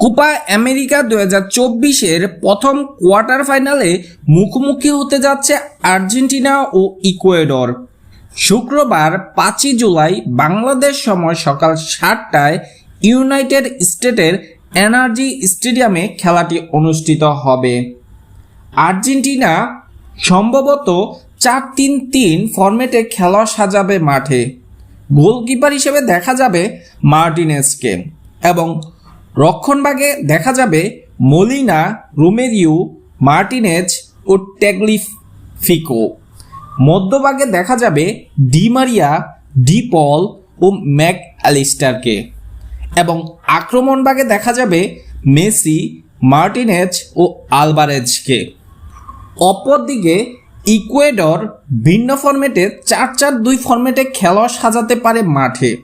Copa America দু হাজার চব্বিশের প্রথম কোয়ার্টার ফাইনালে মুখোমুখি হতে যাচ্ছে আর্জেন্টিনা ও ইকুয়েডর। শুক্রবার পাঁচই জুলাই বাংলাদেশ সময় সকাল সাতটায় ইউনাইটেড স্টেটের এনার্জি স্টেডিয়ামে খেলাটি অনুষ্ঠিত হবে। আর্জেন্টিনা সম্ভবত চার তিন তিন ফরম্যাটে খেলা সাজাবে মাঠে। গোলকিপার হিসেবে দেখা যাবে মার্টিনেসকে এবং রক্ষণভাগে দেখা যাবে মলিনা, রোমেরিও, মার্টিনেজ ও ট্যাগলিফ টেগলিফিকো। মধ্যভাগে দেখা যাবে ডিমারিয়া ডিপল ও ম্যাক অ্যালিস্টারকে। এবং আক্রমণভাগে দেখা যাবে মেসি, মার্টিনেজ ও আলবারেজকে অপরদিকে, ইকুয়েডর ভিন্ন ফরম্যাটে চার চার দুই ফরম্যাটে খেলা সাজাতে পারে মাঠে।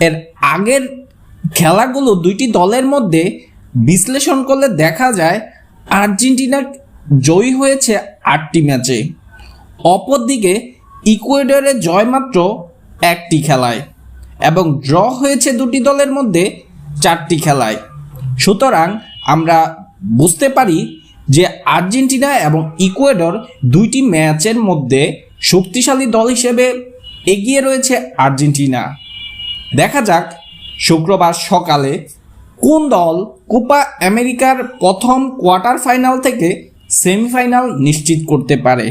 এর আগের খেলাগুলো দুইটি দলের মধ্যে বিশ্লেষণ করলে দেখা যায় আর্জেন্টিনা জয়ী হয়েছে আটটি ম্যাচে। অপরদিকে ইকুয়েডরের জয় মাত্র একটি খেলায় এবং ড্র হয়েছে দুটি দলের মধ্যে চারটি খেলায়। সুতরাং আমরা বুঝতে পারি যে আর্জেন্টিনা এবং ইকুয়েডর দুইটি ম্যাচের মধ্যে শক্তিশালী দল হিসেবে এগিয়ে রয়েছে আর্জেন্টিনা। দেখা যাক শুক্রবার সকালে কোন দল কোপা আমেরিকার প্রথম কোয়ার্টার ফাইনাল থেকে সেমিফাইনাল নিশ্চিত করতে পারে?